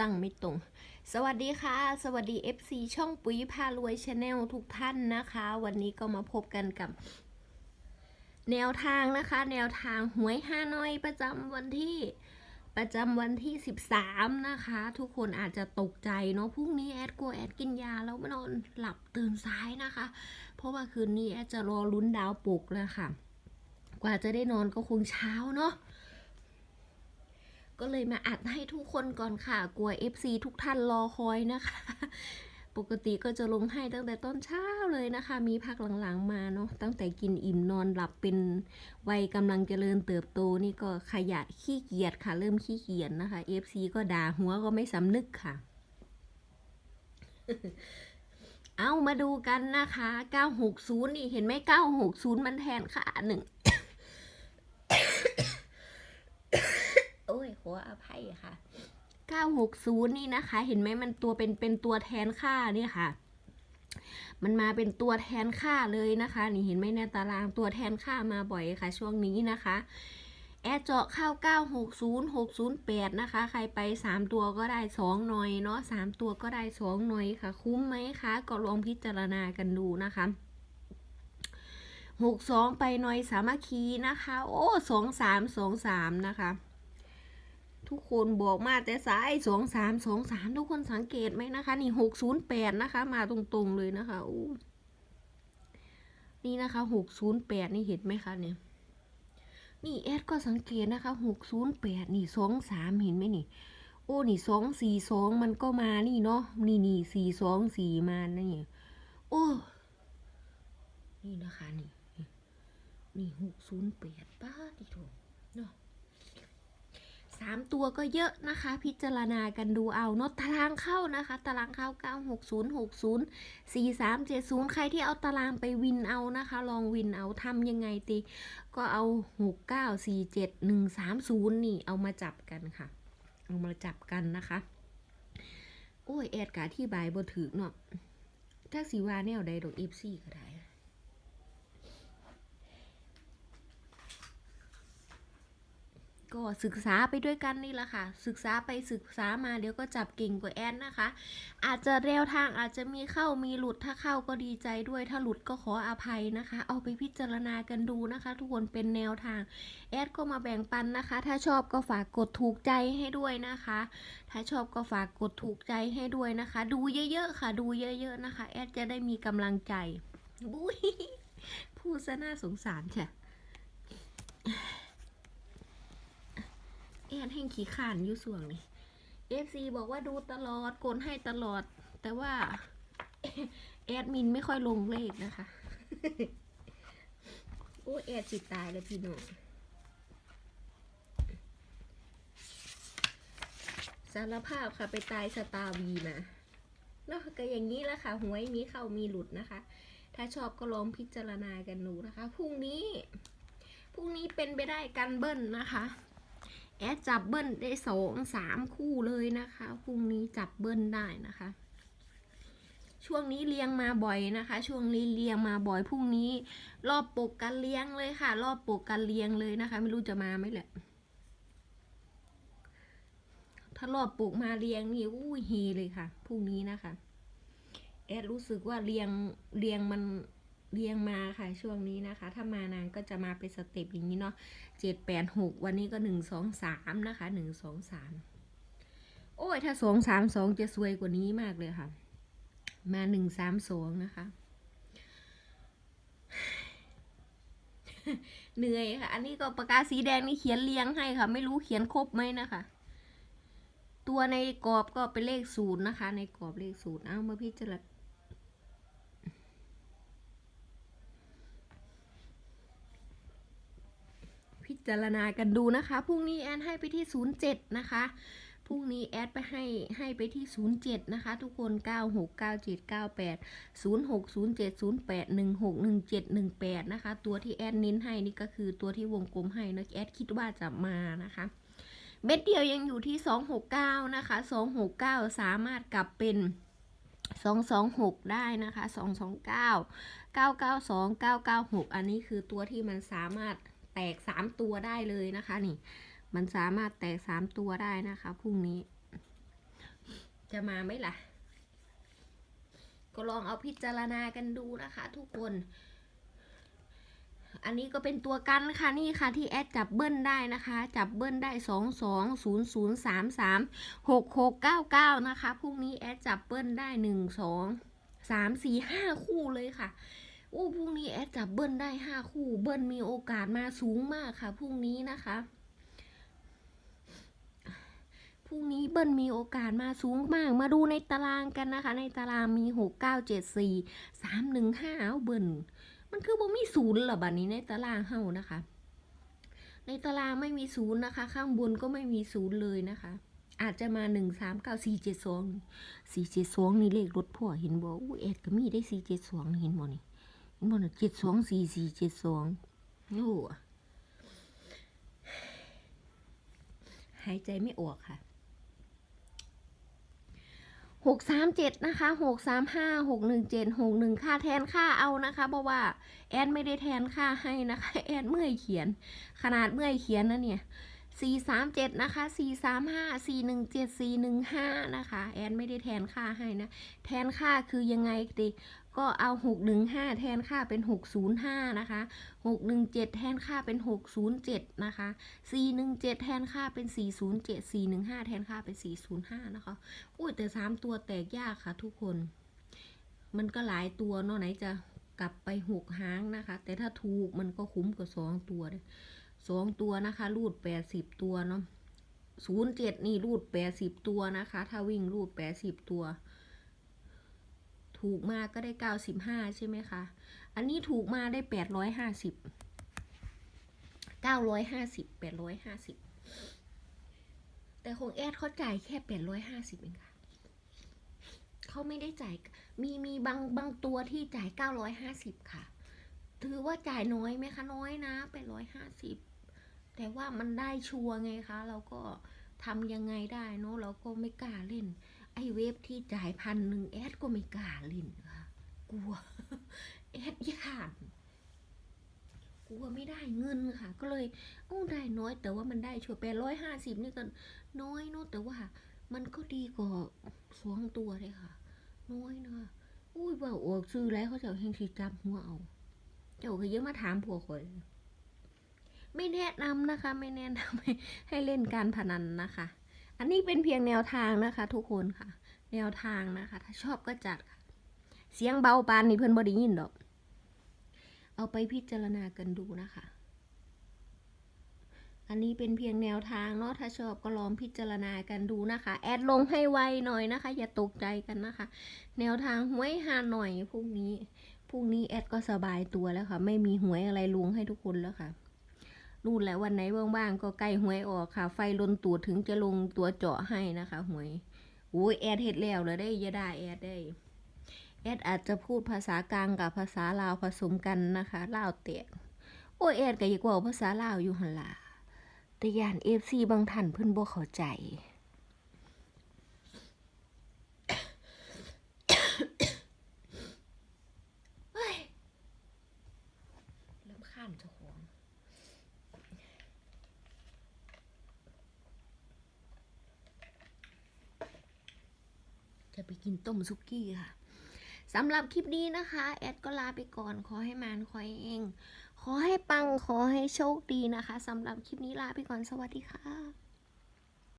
ตั้งไม่ตรง สวัสดีค่ะ สวัสดี FC ช่องปุ๋ยพารวยชาแนลทุกท่านนะคะ วันนี้ก็มาพบกันกับ แนวทางนะคะ แนวทางหวยฮานอยประจำวันที่ประจำวันที่ 13 นะคะ ทุกคนอาจจะตกใจเนาะพรุ่งนี้แอดกลัวแอดกินยาแล้วมานอนหลับตื่นสายนะคะ เพราะว่าคืนนี้แอดจะรอลุ้นดาวปลุกแล้วค่ะ กว่าจะได้นอนก็คงเช้าเนาะ ก็เลยมาอัดให้ทุกคนก่อนค่ะ กลัว FC ทุกท่านรอคอยนะคะ ปกติก็จะลงให้ตั้งแต่ต้นเช้าเลยนะคะ มีพักหลังๆมาเนาะ ตั้งแต่กินอิ่มนอนหลับเป็นวัยกำลังเจริญเติบโตนี่ก็ขยะขี้เกียจค่ะ เริ่มขี้เกียจนะคะ FC ก็ด่าหัวก็ไม่สำนึกค่ะเอามาดูกันนะคะ 960 นี่เห็นไหม960 มันแทนค่าหนึ่ง อ้ยขออภัยค่ะ 960 นี่นะคะ เห็นไหมมันตัวเป็นเป็นตัวแทนค่าเนี่ยค่ะ มันมาเป็นตัวแทนค่าเลยนะคะ นี่เห็นไหมในตารางตัวแทนค่ามาบ่อยค่ะ ช่วงนี้นะคะแอดเจาะเข้า 960 608 นะคะ ใครไป 3 ตัวก็ได้ 2 หน่อยเนาะ3ตัวก็ได้ 2 หน่อยค่ะ คุ้มไหมคะ ก็ลองพิจารณากันดูนะคะ 62 ไปหน่อยสามัคคีนะคะ โอ้ 23 23 นะคะ ทุกคนบอกมาแต่สายสองสามสองสามทุกคนสังเกตไหมนะคะ นี่หกศูนย์แปดนะคะ มาตรงๆเลยนะคะอู้นี่นะคะหกศูนย์แปดนี่เห็นไหมคะเนี่ยนี่แอดก็สังเกตนะคะหกศูนย์แปดนี่สองสามเห็นไหมนี่ โอ้นี่สองสี่สองมันก็มานี่เนาะนี่นี่สี่สองสี่มานี่โอ้นี่นะคะนี่นี่หกศูนย์แปดป้าดิโถเนาะ สามตัวก็เยอะนะคะ พิจารณากันดูเอาเนาะตารางเข้านะคะ ตารางเข้า 9 6 0 6 0 4 3 7 0 ใครที่เอาตารางไปวินเอานะคะ ลองวินเอาทำยังไงตี ก็เอา 6 9 4 7 1 3 0 นี่เอามาจับกันค่ะ เอามาจับกันนะคะ โอ้ย แอดกาที่บายบ่ถือเนาะถ้าสีวาแนวใดดอกเอฟซีก็ได้ ก็ศึกษาไปด้วยกันนี่แหละค่ะ ศึกษาไปศึกษามาเดี๋ยวก็จับเก่งกว่าแอนนะคะ อาจจะแนวทางอาจจะมีเข้ามีหลุดถ้าเข้าก็ดีใจด้วยถ้าหลุดก็ขออภัยนะคะ เอาไปพิจารณากันดูนะคะ ทุกคนเป็นแนวทาง แอดก็มาแบ่งปันนะคะ ถ้าชอบก็ฝากกดถูกใจให้ด้วยนะคะ ถ้าชอบก็ฝากกดถูกใจให้ด้วยนะคะ ดูเยอะๆค่ะ ดูเยอะๆนะคะ แอดจะได้มีกำลังใจบุ้ยพูดซะน่าสงสารใช่ แอดแห่งขี้ขานอยู่ส่วงนี่เอฟซีบอกว่าดูตลอดกดให้ตลอด แต่ว่าแอดมินไม่ค่อยลงเลขนะคะ โอ้แอดจิตตายเลยพี่น้องสารภาพค่ะไปตายสตาร์วีมาเนาะก็อย่างนี้แหละค่ะหวยมีเข้ามีหลุดนะคะ ถ้าชอบก็ลองพิจารณากันดูนะคะ พรุ่งนี้ พรุ่งนี้เป็นไปได้กันเบิ้ลนะคะ แอดจับเบิ้ลได้สองสามคู่เลยนะคะพรุ่งนี้จับเบิ้ลได้นะคะ ช่วงนี้เลี้ยงมาบ่อยนะคะ ช่วงนี้เลี้ยงมาบ่อยพรุ่งนี้ รอบปกกันเลี้ยงเลยค่ะ รอบปกกันเลี้ยงเลยนะคะ ไม่รู้จะมาไหมแหละถ้ารอบปลูกมาเรียงนี่อู้ยเฮเลยค่ะพรุ่งนี้นะคะ แอดรู้สึกว่าเรียงเรียงมัน เรียงมาค่ะช่วงนี้นะคะ ถ้ามานานก็จะมาเป็นสเต็ปอย่างนี้เนาะเจ็ดแปดหกวันนี้ก็หนึ่งสองสามนะคะหนึ่งสองสามโอ้ย ถ้าสองสามสองจะสวยกว่านี้มากเลยค่ะ มาหนึ่งสามสองนะคะ เหนื่อยค่ะ อันนี้ก็ปากกาสีแดงนี่เขียนเรียงให้ค่ะ ไม่รู้เขียนครบไหมนะคะ ตัวในกรอบก็เป็นเลขศูนย์นะคะ ในกรอบเลขศูนย์เอามาพิจารณา พิ จารณากันดูนะคะ พรุ่งนี้แอดให้ไปที่ 07 นะคะ พรุ่งนี้แอดไปให้ให้ไปที่ 07 นะคะ ทุกคน 96 97 98 06 07 08 16 17 18 นะคะ ตัวที่แอดเน้นให้นี่ก็คือตัวที่วงกลมให้นะแอดคิดว่าจะมานะคะ เม็ดเดียวยังอยู่ที่ 269 นะคะ 269 สามารถกลับเป็น226ได้นะคะ229 992 996อันนี้คือตัวที่มันสามารถ แตก3ตัวได้เลยนะคะ นี่ มันสามารถแตก3ตัวได้นะคะพรุ่งนี้ จะมาไหมล่ะ ก็ลองเอาพิจารณากันดูนะคะ ทุกคน อันนี้ก็เป็นตัวกันค่ะนี่ค่ะที่แอดจับเบิ้ลได้นะคะ จับเบิ้ลได้สองสองศูนย์ศูนย์สามสามหกหกเก้าเก้านะคะพรุ่งนี้แอดจับเบิ้ลได้หนึ่งสองสามสี่ห้าคู่เลยค่ะ อู้พรุ่งนี้แอดจับเบิ้ลได้ห้าคู่ เบิ้ลมีโอกาสมาสูงมากค่ะพรุ่งนี้นะคะพรุ่งนี้เบิ้ลมีโอกาสมาสูงมาก มาดูในตารางกันนะคะ ในตารางมีหกเก้าเจ็ดสี่สามหนึ่งห้าเอาเบิ้ลมันคือบ่มีศูนย์หรอบัดนี้ในตารางเฮานะคะ ในตารางไม่มีศูนย์นะคะ ข้างบนก็ไม่มีศูนย์เลยนะคะ อาจจะมาหนึ่งสามเก้าสี่เจ็ดสองสี่เจ็ดสองนี่เลขรถพ่อเห็นบ่อู้เอ็ดก็มีได้สี่เจ็ดสองเห็นบ่นี่ เห็นบ่น่ะเจ็ดสองสี่สี่เจ็ดสองโอ้หายใจไม่ออกค่ะหกสามเจ็ดนะคะหกสามห้าหกหนึ่งเจ็ดหกหนึ่งค่าแทนค่าเอานะคะ เพราะว่าแอนไม่ได้แทนค่าให้นะคะ แอนเมื่อยเขียน ขนาดเมื่อยเขียนนะเนี่ยสี่สามเจ็ดนะคะสี่สามห้าสี่หนึ่งเจ็ดสี่หนึ่งห้านะคะ แอนไม่ได้แทนค่าให้นะ แทนค่าคือยังไงดี ก็เอาหกหนึ่งห้าแทนค่าเป็นหกศูนย์ห้านะคะหกหนึ่งเจ็ดแทนค่าเป็นหกศูนย์เจ็ดนะคะสี่หนึ่งเจ็ดแทนค่าเป็นสี่ศูนย์เจ็ดสี่หนึ่งห้าแทนค่าเป็นสี่ศูนย์ห้านะคะ อุ้ยแต่สามตัวแตกยากค่ะทุกคน มันก็หลายตัวเนาะไหนจะกลับไปหกหางนะคะ แต่ถ้าถูกมันก็คุ้มกว่าสองตัวเลยสองตัวนะคะ รูดแปดสิบตัวเนาะศูนย์เจ็ดนี่รูดแปดสิบตัวนะคะ ถ้าวิ่งรูดแปดสิบตัว ถูกมาก็ได้เก้าสิบห้าใช่ไหมคะ อันนี้ถูกมาได้แปดร้อยห้าสิบเก้าร้อยห้าสิบแปดร้อยห้าสิบแต่ของแอดเขาจ่ายแค่แปดร้อยห้าสิบเองค่ะเขาไม่ได้จ่าย มีมีบางบางตัวที่จ่ายเก้าร้อยห้าสิบค่ะ ถือว่าจ่ายน้อยไหมคะน้อยนะแปดร้อยห้าสิบแต่ว่ามันได้ชัวร์ไงคะ เราก็ทำยังไงได้เนาะเราก็ไม่กล้าเล่น ไอเว็บที่จ่ายพันหนึ่งแอดก็ไม่กล้าเล่นค่ะกลัวแอดยานกลัวไม่ได้เงินค่ะ ก็เลยโอ้ได้น้อย แต่ว่ามันได้ชัวร์แปดร้อยห้าสิบนี่ก็น้อยเนาะแต่ว่า มันก็ดีกว่าสองตัวเลยค่ะ น้อยนะอุ้ยว่าออกซื้อแล้วเขาจะเอาแห่งสีจับหัวเอา เจ้าก็เยอะมาถามผัวข่อยไม่แนะนำนะคะ ไม่แนะนำให้เล่นการพนันนะคะ อันนี้เป็นเพียงแนวทางนะคะ ทุกคนค่ะ แนวทางนะคะ ถ้าชอบก็จัดค่ะเสียงเบาปานนี่เพื่อนบอดียินดอก เอาไปพิจารณากันดูนะคะ อันนี้เป็นเพียงแนวทางเนาะถ้าชอบก็ลองพิจารณากันดูนะคะ แอดลงให้ไวหน่อยนะคะ อย่าตกใจกันนะคะ แนวทางหวยหาหน่อยพรุ่งนี้พรุ่งนี้แอดก็สบายตัวแล้วค่ะ ไม่มีหวยอะไรลวงให้ทุกคนแล้วค่ะ รูดแหละวันไหนว่างๆก็ใกล้หวยออกค่ะ ไฟลนตูดถึงจะลงตัวเจาะให้นะคะหวยโอ้ยแอดเห็ดแล้วเลยได้ยาได้แอดได้ แอดอาจจะพูดภาษากลางกับภาษาลาวผสมกันนะคะลาวเตะโอ้ยแอดก็อยากว่าภาษาลาวอยู่หันล่ะแต่ยานเอฟซีบางท่านเพิ่นบ่เข้าใจ เฮ้ยเริ่มข้านเจ้าของ จะไปกินต้มซุกี้ค่ะสำหรับคลิปนี้นะคะ แอดก็ลาไปก่อน ขอให้มานคอยเอง ขอให้ปัง ขอให้โชคดีนะคะสำหรับคลิปนี้ลาไปก่อน สวัสดีค่ะ